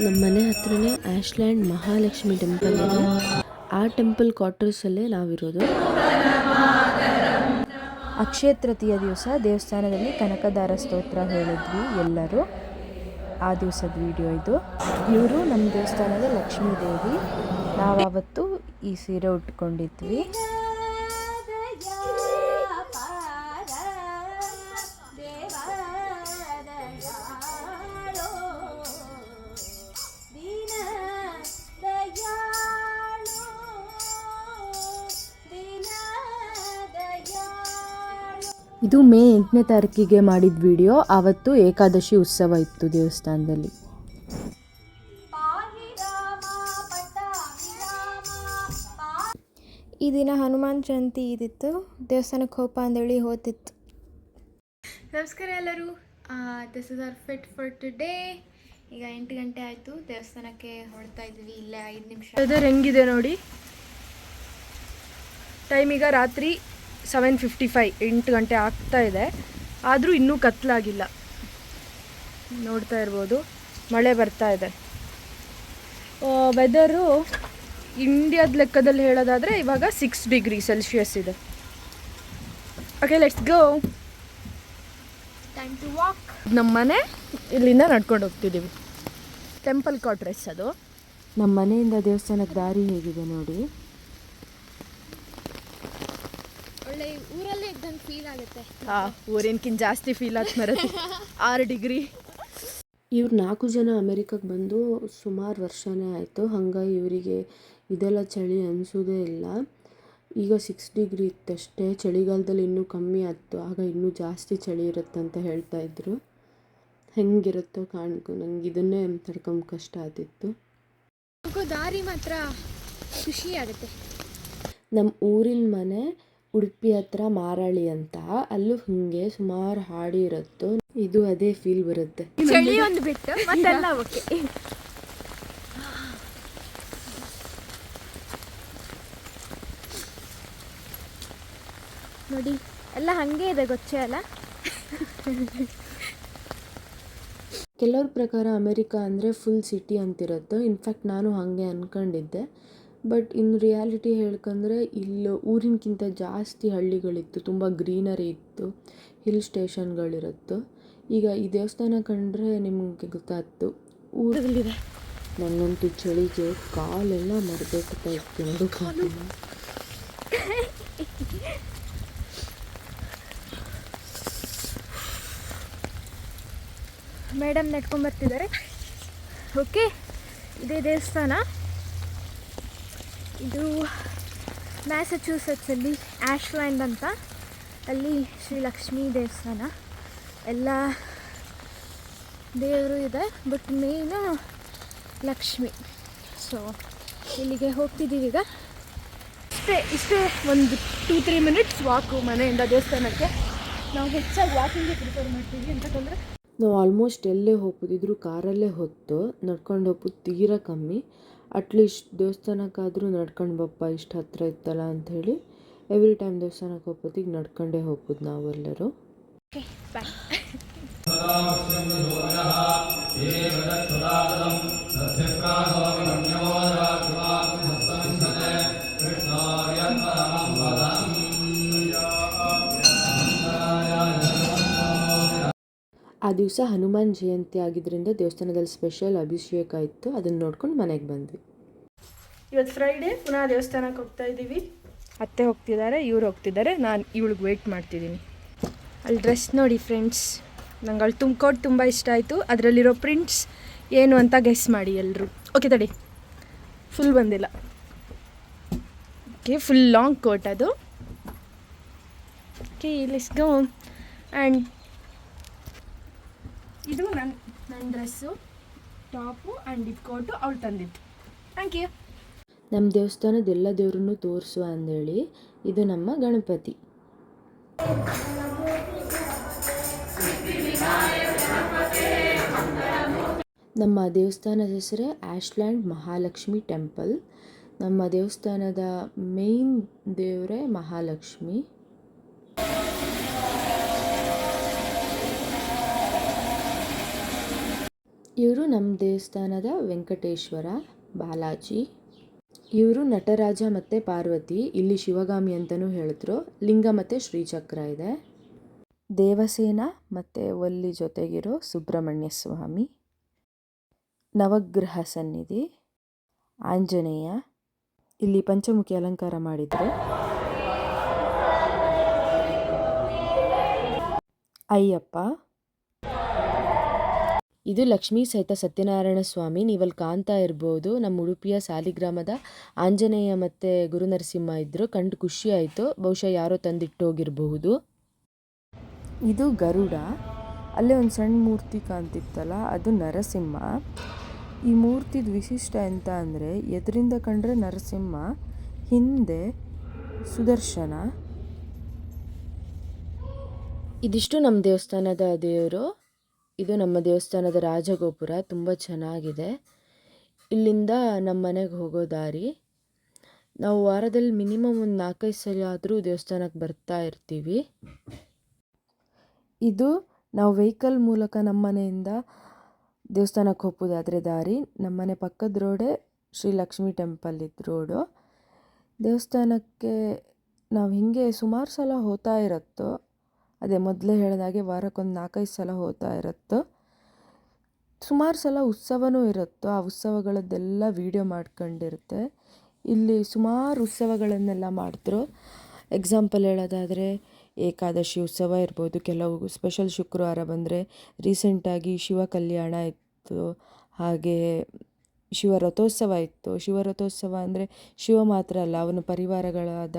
ನಮ್ಮ ಮನೆ ಹತ್ರನೇ ಆಶ್ಲ್ಯಾಂಡ್ ಮಹಾಲಕ್ಷ್ಮಿ ಟೆಂಪಲ್ ಇದೆ. ಆ ಟೆಂಪಲ್ ಕ್ವಾರ್ಟರ್ಸಲ್ಲೇ ನಾವಿರೋದು. ಅಕ್ಷಯ ತೃತೀಯ ದಿವಸ ದೇವಸ್ಥಾನದಲ್ಲಿ ಕನಕದಾರ ಸ್ತೋತ್ರ ಹೇಳಿದ್ವಿ ಎಲ್ಲರೂ. ಆ ದಿವಸದ ವಿಡಿಯೋ ಇದು. ಇವರು ನಮ್ಮ ದೇವಸ್ಥಾನದ ಲಕ್ಷ್ಮೀ ದೇವಿ ನಾವಾವತ್ತು ಈ ಸೀರೆ ಉಟ್ಕೊಂಡಿದ್ವಿ. ಇದು ಮೇ ಎಂಟನೇ ತಾರೀಕಿಗೆ ಮಾಡಿದ ವಿಡಿಯೋ. ಆವತ್ತು ಏಕಾದಶಿ ಉತ್ಸವ ಇತ್ತು ದೇವಸ್ಥಾನದಲ್ಲಿ. ಈ ದಿನ ಹನುಮಾನ್ ಜಯಂತಿ ಇದಿತ್ತು. ದೇವಸ್ಥಾನಕ್ಕೆ ಹೋಪ ಅಂದೇಳಿ ಹೋತಿತ್ತು. ನಮಸ್ಕಾರ ಎಲ್ಲರೂ. This is our fit for today ಈಗ ಎಂಟು ಗಂಟೆ ಆಯಿತು. ದೇವಸ್ಥಾನಕ್ಕೆ ಹೊರಡ್ತಾ ಇದ್ವಿ. ಇಲ್ಲೇ ಐದು ನಿಮಿಷ. ವೆದರ್ ಹೆಂಗಿದೆ ನೋಡಿ? ಟೈಮ್ ಈಗ ರಾತ್ರಿ ಸೆವೆನ್ ಫಿಫ್ಟಿ ಫೈವ್ ಎಂಟು ಗಂಟೆ ಆಗ್ತಾ ಇದೆ. ಆದರೂ ಇನ್ನೂ ಕತ್ತಲಾಗಿಲ್ಲ ನೋಡ್ತಾ ಇರ್ಬೋದು. ಮಳೆ ಬರ್ತಾ ಇದೆ. ವೆದರು ಇಂಡಿಯಾದ ಲೆಕ್ಕದಲ್ಲಿ ಹೇಳೋದಾದರೆ ಇವಾಗ ಸಿಕ್ಸ್ ಡಿಗ್ರಿ ಸೆಲ್ಸಿಯಸ್ ಇದೆ. Okay let's go time to walk ನಮ್ಮ ಮನೆ ಇಲ್ಲಿಂದ ನಡ್ಕೊಂಡು ಹೋಗ್ತಿದ್ದೀವಿ ಟೆಂಪಲ್ ಕಾಟ್ರೆಸ್ ಅದು. ನಮ್ಮ ಮನೆಯಿಂದ ದೇವಸ್ಥಾನಕ್ಕೆ ದಾರಿ ಹೇಗಿದೆ ನೋಡಿ. ಒಳ್ಳೆ ಊರಲ್ಲೇ ಇದ್ದಂಗೆ ಫೀಲ್ ಆಗುತ್ತೆ. ಹಾಂ ಊರಿನ್ಕಿಂತ ಜಾಸ್ತಿ ಫೀಲ್ ಆಗ್ತ ಮರತಿ. ಆರು ಡಿಗ್ರಿ. ಇವ್ರು ನಾಲ್ಕು ಜನ ಅಮೆರಿಕಕ್ಕೆ ಬಂದು ಸುಮಾರು ವರ್ಷನೇ ಆಯಿತು. ಹಂಗಾಗಿ ಇವರಿಗೆ ಇದೆಲ್ಲ ಚಳಿ ಅನಿಸೋದೇ ಇಲ್ಲ. ಈಗ ಸಿಕ್ಸ್ ಡಿಗ್ರಿ ಇತ್ತಷ್ಟೇ. ಚಳಿಗಾಲದಲ್ಲಿ ಇನ್ನೂ ಕಮ್ಮಿ ಆಯಿತು. ಆಗ ಇನ್ನೂ ಜಾಸ್ತಿ ಚಳಿ ಇರುತ್ತಂತ ಹೇಳ್ತಾ ಇದ್ರು. ಹೆಂಗಿರುತ್ತೋ ಕಾಣ್ಕೊ ನಂಗೆ ಇದನ್ನೇ ತಡ್ಕೊಂಬ ಕಷ್ಟ ಆದಿತ್ತು ಹೋಗೋ ದಾರಿ ಮಾತ್ರ ಖುಷಿ ಆಗುತ್ತೆ. ನಮ್ಮ ಊರಿನ ಮನೆ ಉಡುಪಿ ಹತ್ರ ಮಾರಾಳಿ ಅಂತ. ಅಲ್ಲೂ ಹಿಂಗೆ ಸುಮಾರು ಹಾಡಿ ಇರುತ್ತೋ. ಇದು ಅದೇ ಫೀಲ್ ಬರುತ್ತೆ. ಚಳಿ ಒಂದು ಬಿಟ್ಟು ಮತ್ತೆಲ್ಲ ಓಕೆ ನೋಡಿ ಎಲ್ಲ ಹಂಗೆ ಇದೆ ಗೊಚ್ಚೆ ಅಲ್ಲ? ಕೆಲವ್ರ ಪ್ರಕಾರ ಅಮೆರಿಕ ಅಂದರೆ ಫುಲ್ ಸಿಟಿ ಅಂತಿರುತ್ತೆ. ಇನ್ಫ್ಯಾಕ್ಟ್ ನಾನು ಹಾಗೆ ಅಂದ್ಕೊಂಡಿದ್ದೆ ಬಟ್ ಇನ್ ರಿಯಾಲಿಟಿ ಹೇಳ್ಕಂದ್ರೆ ಇಲ್ಲಿ ಊರಿನಕ್ಕಿಂತ ಜಾಸ್ತಿ ಹಳ್ಳಿಗಳಿತ್ತು ತುಂಬ ಗ್ರೀನರಿ ಇತ್ತು ಹಿಲ್ ಸ್ಟೇಷನ್ಗಳಿರುತ್ತೆ. ಈಗ ಈ ದೇವಸ್ಥಾನ ಕಂಡ್ರೆ ನಿಮಗೆ ಗೊತ್ತಾಯ್ತು ಊರಲ್ಲಿದೆ ನನ್ನಂತೂ ಚಳಿಗೆ ಕಾಲೆಲ್ಲ ಮರಬೇಕುತ್ತಾ ಇತ್ತು ನಡುಕಾಲಿಲ್ಲ ಮೇಡಮ್ ನಡ್ಕೊಂಡು ಬರ್ತಿದ್ದಾರೆ. ಓಕೆ ಇದೇ ದೇವಸ್ಥಾನ. ಇದು ಮ್ಯಾಸಚ್ಯೂಸೆಟ್ಸಲ್ಲಿ ಆಶ್ಲ್ಯಾಂಡ್ ಅಂತ. ಅಲ್ಲಿ ಶ್ರೀ ಲಕ್ಷ್ಮೀ ದೇವಸ್ಥಾನ. ಎಲ್ಲ ದೇವರು ಇದೆ, ಬಟ್ ಮೇನು ಲಕ್ಷ್ಮಿ. ಸೊ ಇಲ್ಲಿಗೆ ಹೋಗ್ತಿದ್ದೀವಿ ಈಗ. ಇಷ್ಟೇ ಇಷ್ಟೇ ಒಂದು ಟೂ ತ್ರೀ ಮಿನಿಟ್ಸ್ ವಾಕು ಮನೆಯಿಂದ ದೇವಸ್ಥಾನಕ್ಕೆ. ನಾವು ಹೆಚ್ಚಾಗಿ ವಾಕಿಂಗ್ಗೆ ಪ್ರಿಫರ್ ಮಾಡ್ತೀವಿ ಅಂತಂದರೆ ನಾವು ಆಲ್ಮೋಸ್ಟ್ ಎಲ್ಲೇ ಹೋಗೋದಿದ್ರು ಕಾರಲ್ಲೇ ಹೊತ್ತು ನಡ್ಕೊಂಡು ಹೋಗ್ಬೋದು, ತೀರಾ ಕಮ್ಮಿ. ಅಟ್ಲೀಸ್ಟ್ ದೇವಸ್ಥಾನಕ್ಕಾದರೂ ನಡ್ಕೊಂಡು ಬಪ್ಪ ಇಷ್ಟು ಹತ್ರ ಇತ್ತಲ್ಲ ಅಂಥೇಳಿ ಎವ್ರಿ ಟೈಮ್ ದೇವಸ್ಥಾನಕ್ಕೆ ಹೋಗೋತ್ತಿಗೆ ನಡ್ಕೊಂಡೇ ಹೋಗ್ಬೋದು ನಾವೆಲ್ಲರೂ. ಆ ದಿವಸ ಹನುಮಾನ್ ಜಯಂತಿ ಆಗಿದ್ದರಿಂದ ದೇವಸ್ಥಾನದಲ್ಲಿ ಸ್ಪೆಷಲ್ ಅಭಿಷೇಕ ಇತ್ತು. ಅದನ್ನು ನೋಡ್ಕೊಂಡು ಮನೆಗೆ ಬಂದ್ವಿ. ಇವತ್ತು ಫ್ರೈಡೇ ಪುನಃ ದೇವಸ್ಥಾನಕ್ಕೆ ಹೋಗ್ತಾ ಇದ್ದೀವಿ ಅತ್ತೆ ಹೋಗ್ತಿದ್ದಾರೆ ಇವ್ರು ಹೋಗ್ತಿದ್ದಾರೆ ನಾನು ಇವಳಿಗೆ ವೆಯ್ಟ್ ಮಾಡ್ತಿದ್ದೀನಿ ಅಲ್ಲಿ ಡ್ರೆಸ್ ನೋಡಿ ಫ್ರೆಂಡ್ಸ್ ನಂಗೆ ಅಲ್ಲಿ ತುಂಬ್ಕೋಟ್ ತುಂಬ ಇಷ್ಟ ಆಯಿತು. ಅದರಲ್ಲಿರೋ ಪ್ರಿಂಟ್ಸ್ ಏನು ಅಂತ ಗೆಸ್ ಮಾಡಿ ಎಲ್ಲರೂ ಓಕೆ ತಡಿ. ಫುಲ್ ಬಂದಿಲ್ಲ. ಓಕೆ ಫುಲ್ ಲಾಂಗ್ ಕೋಟ್ ಅದು. ಓಕೆ ಲೆಟ್ಸ್ ಗೋ ಆ್ಯಂಡ್ ಇದು ನನ್ನ ನನ್ನ ಡ್ರೆಸ್ಸು ಟಾಪು ಆ್ಯಂಡ್ ಇದು ಕೋಟು ಅವಳು ತಂದಿದ್ದು. ಥ್ಯಾಂಕ್ ಯು ನಮ್ಮ ದೇವಸ್ಥಾನದ ಎಲ್ಲ ದೇವ್ರನ್ನೂ ತೋರಿಸು ಅಂದೇಳಿ, ಇದು ನಮ್ಮ ಗಣಪತಿ. ನಮ್ಮ ದೇವಸ್ಥಾನದ ಹೆಸರೇ ಆಶ್ಲ್ಯಾಂಡ್ ಮಹಾಲಕ್ಷ್ಮಿ ಟೆಂಪಲ್. ನಮ್ಮ ದೇವಸ್ಥಾನದ ಮೇನ್ ದೇವರೇ ಮಹಾಲಕ್ಷ್ಮಿ. ಇವರು ನಮ್ಮ ದೇವಸ್ಥಾನದ ವೆಂಕಟೇಶ್ವರ, ಬಾಲಾಜಿ. ಇವರು ನಟರಾಜ ಮತ್ತು ಪಾರ್ವತಿ. ಇಲ್ಲಿ ಶಿವಗಾಮಿ ಅಂತಲೂ ಹೇಳಿದ್ರು ಲಿಂಗ ಮತ್ತು ಶ್ರೀಚಕ್ರ ಇದೆ. ದೇವಸೇನ ಮತ್ತು ಒಲ್ಲಿ ಜೊತೆಗಿರೋ ಸುಬ್ರಹ್ಮಣ್ಯ ಸ್ವಾಮಿ. ನವಗ್ರಹ ಸನ್ನಿಧಿ. ಆಂಜನೇಯ. ಇಲ್ಲಿ ಪಂಚಮುಖಿ ಅಲಂಕಾರ ಮಾಡಿದರು. ಅಯ್ಯಪ್ಪ. ಇದು ಲಕ್ಷ್ಮೀ ಸಹಿತ ಸತ್ಯನಾರಾಯಣ ಸ್ವಾಮಿ, ನೀವಲ್ಲಿ ಕಾಣ್ತಾ ಇರ್ಬೋದು. ನಮ್ಮ ಉಡುಪಿಯ ಸಾಲಿಗ್ರಾಮದ ಆಂಜನೇಯ ಮತ್ತು ಗುರುನರಸಿಂಹ ಇದ್ದರು ಕಂಡು ಖುಷಿ ಆಯಿತು. ಬಹುಶಃ ಯಾರೋ ತಂದಿಟ್ಟು ಹೋಗಿರಬಹುದು ಇದು ಗರುಡ. ಅಲ್ಲೇ ಒಂದು ಸಣ್ಣ ಮೂರ್ತಿ ಕಾಣ್ತಿತ್ತಲ್ಲ, ಅದು ನರಸಿಂಹ. ಈ ಮೂರ್ತಿದ ವಿಶಿಷ್ಟ ಎಂತ ಅಂದರೆ, ಎದರಿಂದ ಕಂಡ್ರೆ ನರಸಿಂಹ, ಹಿಂದೆ ಸುದರ್ಶನ. ಇದಿಷ್ಟು ನಮ್ಮ ದೇವಸ್ಥಾನದ ದೇವರು. ಇದು ನಮ್ಮ ದೇವಸ್ಥಾನದ ರಾಜಗೋಪುರ, ತುಂಬ ಚೆನ್ನಾಗಿದೆ. ಇಲ್ಲಿಂದ ನಮ್ಮ ಮನೆಗೆ ಹೋಗೋ ದಾರಿ. ನಾವು ವಾರದಲ್ಲಿ ಮಿನಿಮಮ್ ಒಂದು ನಾಲ್ಕೈದು ಸಲ ಆದರೂ ದೇವಸ್ಥಾನಕ್ಕೆ ಬರ್ತಾ ಇರ್ತೀವಿ. ಇದು ನಾವು ವೆಹಿಕಲ್ ಮೂಲಕ ನಮ್ಮ ಮನೆಯಿಂದ ದೇವಸ್ಥಾನಕ್ಕೆ ಹೋಗೋದಾದರೆ ದಾರಿ. ನಮ್ಮ ಮನೆ ಪಕ್ಕದ ರೋಡೇ ಶ್ರೀ ಲಕ್ಷ್ಮಿ ಟೆಂಪಲ್ ಇದ್ದ ರೋಡು. ದೇವಸ್ಥಾನಕ್ಕೆ ನಾವು ಹೀಗೆ ಸುಮಾರು ಸಲ ಹೋಗ್ತಾ ಇರುತ್ತೋ ಅದೇ ಮೊದಲೇ ಹೇಳಿದಾಗೆ ವಾರಕ್ಕೊಂದು ನಾಲ್ಕೈದು ಸಲ ಹೋಗ್ತಾ ಇರುತ್ತೋ. ಸುಮಾರು ಸಲ ಉತ್ಸವನೂ ಇರುತ್ತೋ. ಆ ಉತ್ಸವಗಳದ್ದೆಲ್ಲ ವೀಡಿಯೋ ಮಾಡ್ಕೊಂಡಿರುತ್ತೆ. ಇಲ್ಲಿ ಸುಮಾರು ಉತ್ಸವಗಳನ್ನೆಲ್ಲ ಮಾಡಿದ್ರು. ಎಕ್ಸಾಂಪಲ್ ಹೇಳೋದಾದರೆ, ಏಕಾದಶಿ ಉತ್ಸವ ಇರ್ಬೋದು. ಕೆಲವು ಸ್ಪೆಷಲ್ ಶುಕ್ರವಾರ ಬಂದರೆ ರೀಸೆಂಟಾಗಿ ಶಿವ ಕಲ್ಯಾಣ ಇತ್ತು. ಹಾಗೆ ಶಿವರಥೋತ್ಸವ ಇತ್ತು. ಶಿವರಥೋತ್ಸವ ಅಂದರೆ ಶಿವ ಮಾತ್ರ ಅಲ್ಲ, ಅವನ ಪರಿವಾರಗಳಾದ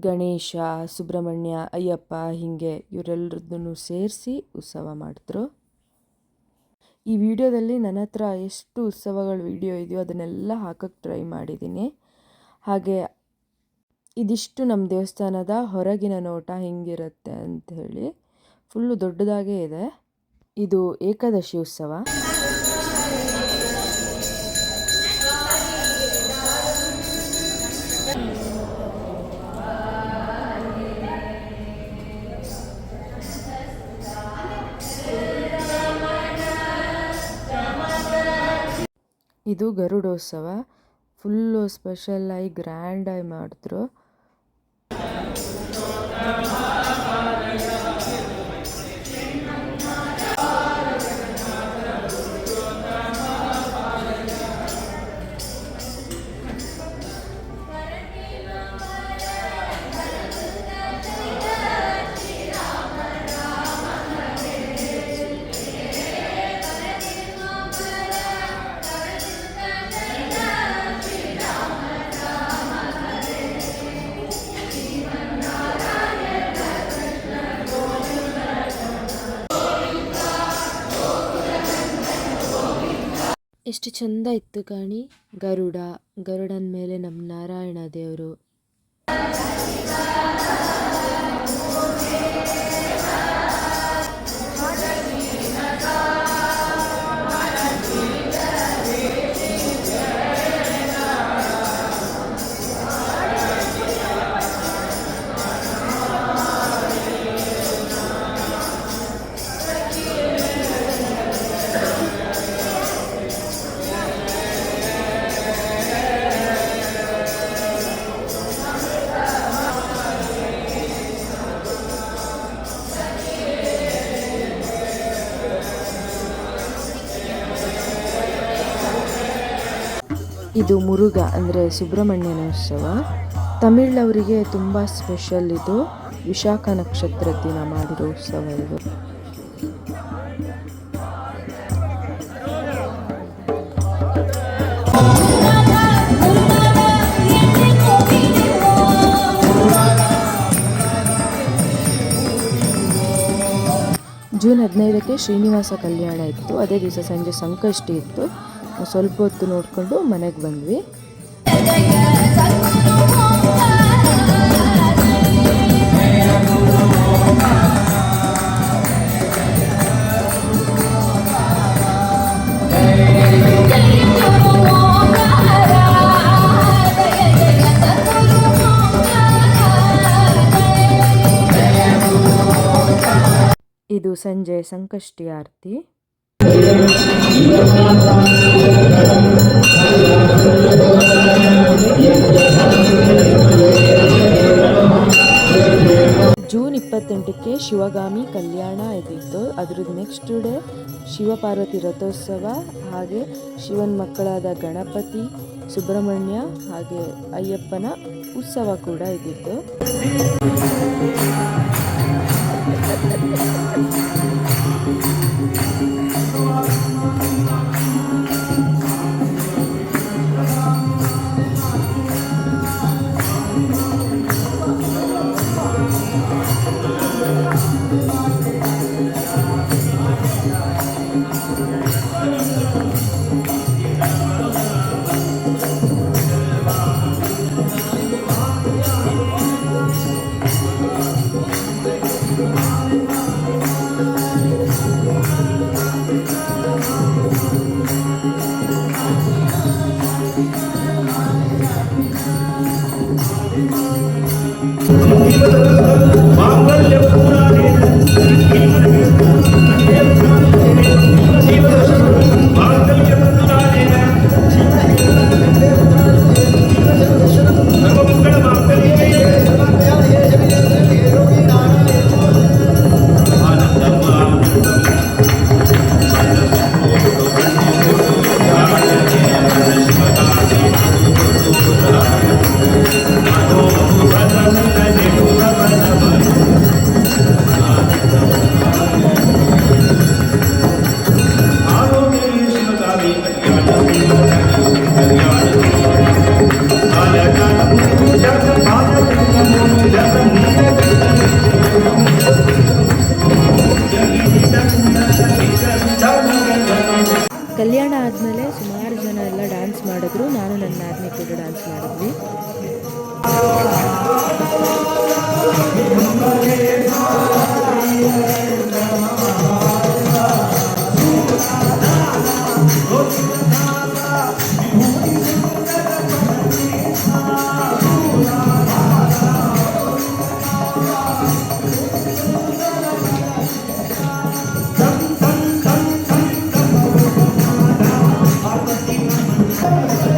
ಗಣೇಶ, ಸುಬ್ರಹ್ಮಣ್ಯ, ಅಯ್ಯಪ್ಪ ಹೀಗೆ ಇವರೆಲ್ಲರದ್ದನ್ನು ಸೇರಿಸಿ ಉತ್ಸವ ಮಾಡಿದ್ರು ಈ ವಿಡಿಯೋದಲ್ಲಿ ನನ್ನ ಹತ್ರ ಎಷ್ಟು ಉತ್ಸವಗಳ ವಿಡಿಯೋ ಇದೆಯೋ ಅದನ್ನೆಲ್ಲ ಹಾಕಕ್ಕೆ ಟ್ರೈ ಮಾಡಿದ್ದೀನಿ. ಹಾಗೆ ಇದಿಷ್ಟು ನಮ್ಮ ದೇವಸ್ಥಾನದ ಹೊರಗಿನ ನೋಟ ಹೆಂಗಿರುತ್ತೆ ಅಂತ ಹೇಳಿ ಫುಲ್ಲು ದೊಡ್ಡದಾಗೇ ಇದೆ. ಇದು ಏಕಾದಶಿ ಉತ್ಸವ. ಇದು ಗರುಡೋತ್ಸವ. ಫುಲ್ಲು ಗ್ರ್ಯಾಂಡ್ ಐ ಮಾಡಿದ್ರು. ಎಷ್ಟು ಚಂದ ಇತ್ತು ಕಾಣಿ. ಗರುಡ ಗರುಡನ ಮೇಲೆ ನಮ್ಮ ನಾರಾಯಣ ದೇವರು. ಇದು ಮುರುಘ ಅಂದರೆ ಸುಬ್ರಹ್ಮಣ್ಯನ ಉತ್ಸವ. ತಮಿಳವರಿಗೆ ತುಂಬ ಸ್ಪೆಷಲ್ ಇದು. ವಿಶಾಖ ನಕ್ಷತ್ರ ದಿನ ಮಾಡಿರೋ ಉತ್ಸವ ಇದು. ಜೂನ್ ಹದಿನೈದಕ್ಕೆ ಶ್ರೀನಿವಾಸ ಕಲ್ಯಾಣ ಇತ್ತು. ಅದೇ ದಿವಸ ಸಂಜೆ ಸಂಕಷ್ಟಿ ಇತ್ತು. ಸ್ವಲ್ಪ ಹೊತ್ತು ನೋಡಿಕೊಂಡು ಮನೆಗೆ ಬಂದ್ವಿ. ಇದು ಸಂಜೆ ಸಂಕಷ್ಟಿ ಆರತಿ. ಶಿವಗಾಮಿ ಕಲ್ಯಾಣ ಇದ್ದಿತ್ತು ಅದ್ರದ್ದು ನೆಕ್ಸ್ಟ್ ಡೇ ಶಿವಪಾರ್ವತಿ ರಥೋತ್ಸವ, ಹಾಗೆ ಶಿವನ ಮಕ್ಕಳಾದ ಗಣಪತಿ, ಸುಬ್ರಹ್ಮಣ್ಯ, ಹಾಗೆ ಅಯ್ಯಪ್ಪನ ಉತ್ಸವ ಕೂಡ ಇದ್ದಿತ್ತು ಮಾಡಿದ್ರು ನಾನು ನನ್ನ ನಾದಿನಿ ಕೂಡ ಡ್ಯಾನ್ಸ್ ಮಾಡಿದ್ವಿ Música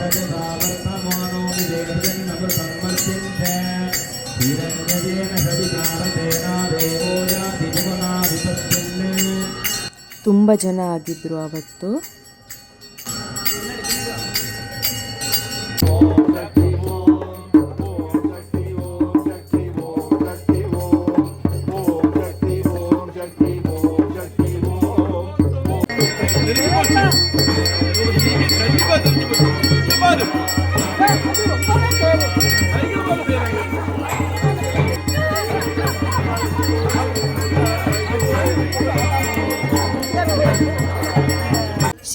रजसा वर्तमानो विदेहजन्नमृतं वर्तिञ्च हिरण्यजेन सवितारतेना देवो याति भुवना विपश्यन् ತುಂಬ ಜನ ಆಗಿದ್ರು ಅವತ್ತು.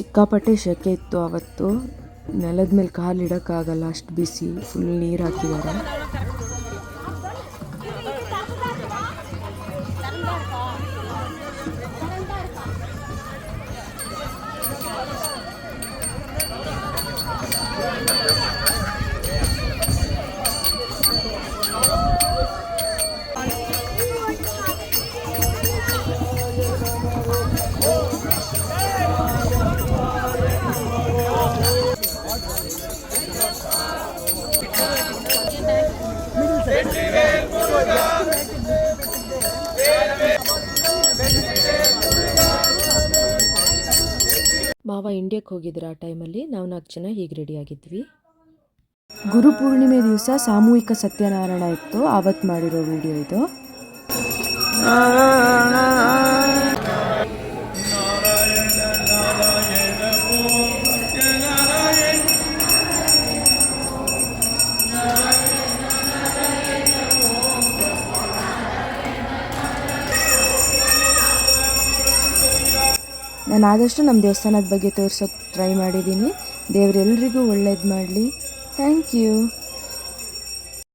ಸಿಕ್ಕಾಪಟ್ಟೆ ಸೆಕೆ ಇತ್ತು ಅವತ್ತು. ನೆಲದ ಮೇಲೆ ಕಾಲು ಇಡೋಕ್ಕಾಗಲ್ಲ ಅಷ್ಟು ಬಿಸಿ ಫುಲ್ ನೀರು ಹಾಕಿದ್ದಾರೆ. ಮಾವ ಇಂಡಿಯಾಕ್ಕೆ ಹೋಗಿದ್ರು ಆ ಟೈಮಲ್ಲಿ ನಾವು ನಾಲ್ಕು ಜನ ಹೀಗೆ ರೆಡಿ ಆಗಿದ್ವಿ. ಗುರುಪೂರ್ಣಿಮೆ ದಿವಸ ಸಾಮೂಹಿಕ ಸತ್ಯನಾರಾಯಣ ಇತ್ತು. ಆವತ್ತು ಮಾಡಿರೋ ವಿಡಿಯೋ ಇದು. ನಾನು ಆದಷ್ಟು ನಮ್ಮ ದೇವಸ್ಥಾನದ ಬಗ್ಗೆ ತೋರ್ಸೋಕ್ಕೆ ಟ್ರೈ ಮಾಡಿದ್ದೀನಿ. ದೇವರೆಲ್ರಿಗೂ ಒಳ್ಳೇದು ಮಾಡಲಿ. Thank you